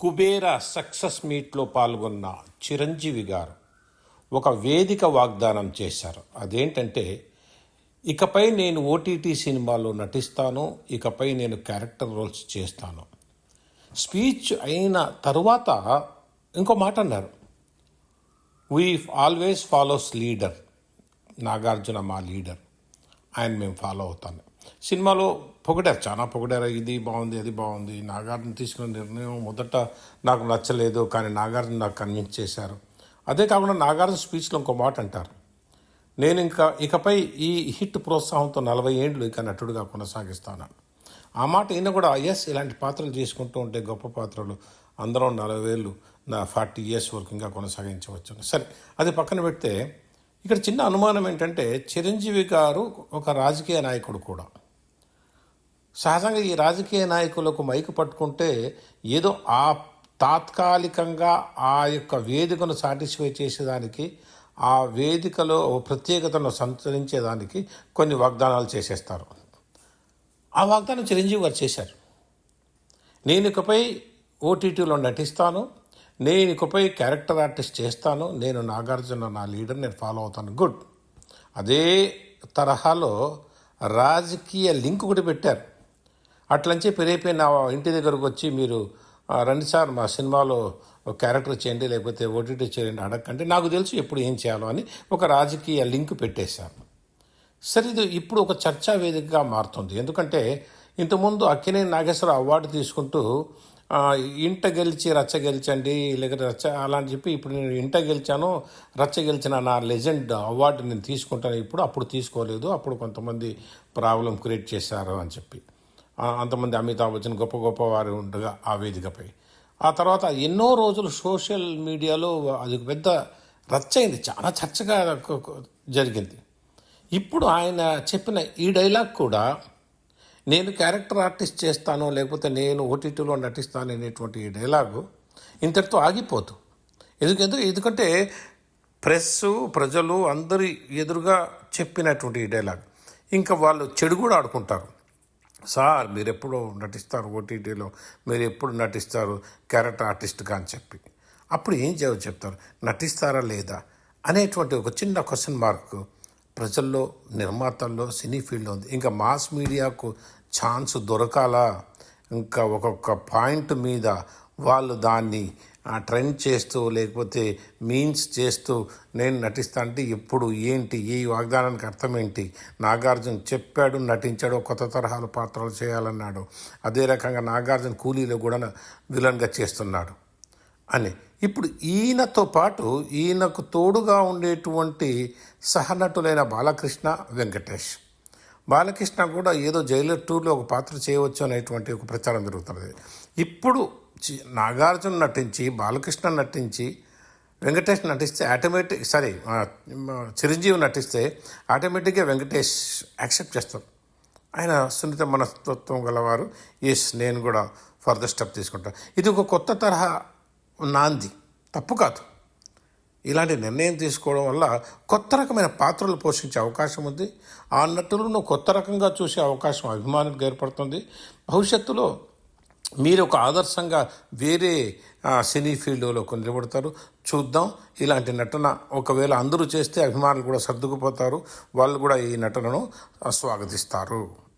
Kubera success మీట్లో పాల్గొన్న చిరంజీవి గారు ఒక వేదిక వాగ్దానం చేశారు. అదేంటంటే ఇకపై నేను ఓటీటీ సినిమాలో నటిస్తాను ఇకపై నేను క్యారెక్టర్ రోల్స్ చేస్తాను. స్పీచ్ అయిన తరువాత ఇంకో మాట అన్నారు. We always follows leader Nagarjuna మా లీడర్. ఆయన మేము ఫాలో అవుతాను సినిమాలో పొగిడారు చాలా పొగిడారు. ఇది బాగుంది అది బాగుంది. నాగార్జున తీసుకున్న నిర్ణయం మొదట నాకు నచ్చలేదు కానీ నాగార్జున నాకు కన్విన్స్ చేశారు. అదే కాకుండా నాగార్జున స్పీచ్లో ఇంకో మాట అంటారు. నేను ఇంకా ఇకపై ఈ హిట్ ప్రోత్సాహంతో నలభై ఏండ్లు ఇక నటుడిగా కొనసాగిస్తాను. ఆ మాట ఈయన కూడా ఎస్ ఇలాంటి పాత్రలు చేసుకుంటూ ఉంటే గొప్ప పాత్రలు. అందరం నలభై వేలు నా ఫార్టీ ఇయర్స్ వరకు ఇంకా కొనసాగించవచ్చు సరే అది పక్కన పెడితే ఇక్కడ చిన్న అనుమానం ఏంటంటే చిరంజీవి గారు ఒక రాజకీయ నాయకుడు కూడా. సహజంగా ఈ రాజకీయ నాయకులకు మైకు పట్టుకుంటే ఏదో ఆ తాత్కాలికంగా ఆ యొక్క వేదికను సాటిస్ఫై చేసేదానికి ఆ వేదికలో ప్రత్యేకతను సంతరించేదానికి కొన్ని వాగ్దానాలు చేసేస్తారు. ఆ వాగ్దానం చిరంజీవి గారు చేశారు. నేను ఇకపై ఓటీటీలో నటిస్తాను. నేను ఇకపై క్యారెక్టర్ ఆర్టిస్ట్ చేస్తాను. నేను నాగార్జున నా లీడర్ నేను ఫాలో అవుతాను. గుడ్. అదే తరహాలో రాజకీయ లింక్ కూడా పెట్టారు. అట్లని చెప్పి రేపే నా ఇంటి దగ్గరకు వచ్చి మీరు రండి సార్ మా సినిమాలో క్యారెక్టర్ చేయండి లేకపోతే ఓటీటీ చేయండి అడగకండి. నాకు తెలుసు ఎప్పుడు ఏం చేయాలో అని ఒక రాజకీయ లింక్ పెట్టేశారు. సరే ఇది ఇప్పుడు ఒక చర్చా వేదికగా మారుతుంది. ఎందుకంటే ఇంతకుముందు అక్కినేని నాగేశ్వర అవార్డు తీసుకుంటూ ఇంట గెలిచి రచ్చ గెలిచండి లేకపోతే రచ్చ అలా అని చెప్పి ఇప్పుడు నేను ఇంట గెలిచాను రచ్చ గెలిచిన నా లెజెండ్ అవార్డు నేను తీసుకుంటాను ఇప్పుడు అప్పుడు తీసుకోలేదు అప్పుడు కొంతమంది ప్రాబ్లం క్రియేట్ చేశారు అని చెప్పి. అంతమంది అమితాబ్ బచ్చన్ గొప్ప గొప్ప వారు ఉండగా ఆ వేదికపై. ఆ తర్వాత ఎన్నో రోజులు సోషల్ మీడియాలో అది పెద్ద రచ్చ అయింది చాలా చర్చగా జరిగింది. ఇప్పుడు ఆయన చెప్పిన ఈ డైలాగ్ కూడా నేను క్యారెక్టర్ ఆర్టిస్ట్ చేస్తాను లేకపోతే నేను ఓటీటీలో నటిస్తాను అనేటువంటి డైలాగు ఇంతటితో ఆగిపోదు. ఎందుకంటే ఎందుకంటే ప్రెస్ ప్రజలు అందరి ఎదురుగా చెప్పినటువంటి డైలాగ్. ఇంకా వాళ్ళు చెడు కూడా ఆడుకుంటారు. సార్ మీరు ఎప్పుడు నటిస్తారు ఓటీటీలో మీరు ఎప్పుడు నటిస్తారు క్యారెక్టర్ ఆర్టిస్ట్గా అని చెప్పి. అప్పుడు ఏం చేయవు చెప్తారు? నటిస్తారా లేదా? అనేటువంటి ఒక చిన్న క్వశ్చన్ మార్క్ ప్రజల్లో నిర్మాతల్లో సినీ ఫీల్డ్లో ఉంది. ఇంకా మాస్ మీడియాకు ఛాన్స్ దొరకాలా? ఇంకా ఒక్కొక్క పాయింట్ మీద వాళ్ళు దాన్ని ట్రెండ్ చేస్తూ లేకపోతే మీన్స్ చేస్తూ నేను నటిస్తా అంటే ఎప్పుడు ఏంటి ఈ వాగ్దానానికి అర్థం ఏంటి నాగార్జున చెప్పాడు నటించాడు కొత్త తరహాల పాత్రలు చేయాలన్నాడు. అదే రకంగా నాగార్జున కూలీలో కూడా విలన్గా చేస్తున్నాడు అని. ఇప్పుడు ఈయనతో పాటు ఈయనకు తోడుగా ఉండేటువంటి సహనటులైన బాలకృష్ణ వెంకటేష్. బాలకృష్ణ కూడా ఏదో జైలర్ టూర్లో ఒక పాత్ర చేయవచ్చు అనేటువంటి ఒక ప్రచారం జరుగుతున్నది. ఇప్పుడు చి- నాగార్జున నటించి బాలకృష్ణ నటించి వెంకటేష్ నటిస్తే ఆటోమేటిక్ సారీ చిరంజీవి నటిస్తే ఆటోమేటిక్గా వెంకటేష్ యాక్సెప్ట్ చేస్తారు. ఆయన సున్నిత మనస్తత్వం గలవారు. ఎస్ నేను కూడా ఫర్దర్ స్టెప్ తీసుకుంటాను ఇది ఒక కొత్త తరహా నాంది. తప్పు కాదు. ఇలాంటి నిర్ణయం తీసుకోవడం వల్ల కొత్త రకమైన పాత్రలు పోషించే అవకాశం ఉంది. ఆ నటులను కొత్త రకంగా చూసే అవకాశం అభిమానులకు ఏర్పడుతుంది. భవిష్యత్తులో మీరు ఒక ఆదర్శంగా వేరే సినీ ఫీల్డ్లో కొన్ని నిలబడతారు చూద్దాం. ఇలాంటి నటన ఒకవేళ అందరూ చేస్తే అభిమానులు కూడా సర్దుకుపోతారు. వాళ్ళు కూడా ఈ నటనను స్వాగతిస్తారు.